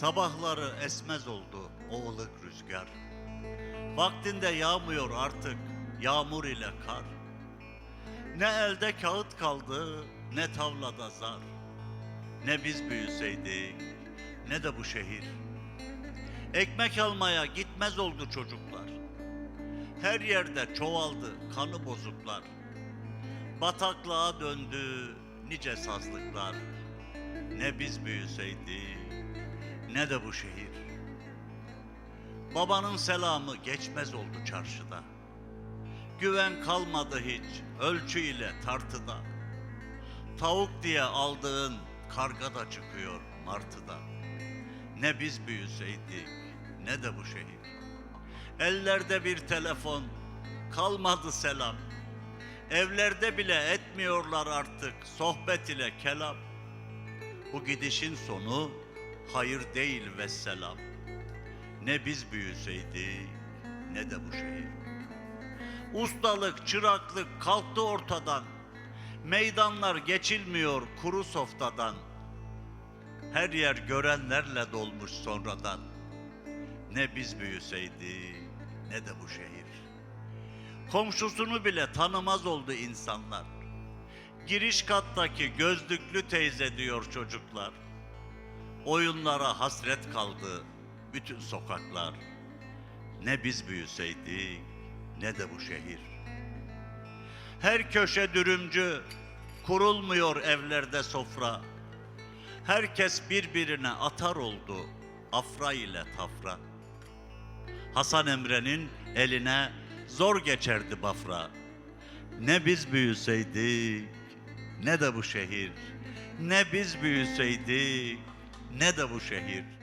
Sabahları esmez oldu o ılık rüzgar. Vaktinde yağmıyor artık yağmur ile kar. Ne elde kağıt kaldı ne tavlada zar. Ne biz büyüseydik ne de bu şehir. Ekmek almaya gitmez oldu çocuklar. Her yerde çoğaldı kanı bozuklar. Bataklığa döndü nice sazlıklar. Ne biz büyüseydik ne de bu şehir. Babanın selamı geçmez oldu çarşıda. Güven kalmadı hiç ölçü ile tartıda. Tavuk diye aldığın karga da çıkıyor martıda. Ne biz büyüseydik ne de bu şehir. Ellerde bir telefon kalmadı selam. Evlerde bile etmiyorlar artık sohbet ile kelam. Bu gidişin sonu hayır değil ve selam. Ne biz büyüseydik ne de bu şehir. Ustalık, çıraklık kalktı ortadan. Meydanlar geçilmiyor kuru softadan. Her yer görenlerle dolmuş sonradan. Ne biz büyüseydik ne de bu şehir. Komşusunu bile tanımaz oldu insanlar. Giriş kattaki gözlüklü teyze diyor çocuklar. Oyunlara hasret kaldı bütün sokaklar. Ne biz büyüseydik ne de bu şehir. Her köşe dürümcü, kurulmuyor evlerde sofra. Herkes birbirine atar oldu afra ile tafra. Hasan Emre'nin eline zor geçerdi bafra. Ne biz büyüseydik ne de bu şehir. Ne biz büyüseydik ne de bu şehir.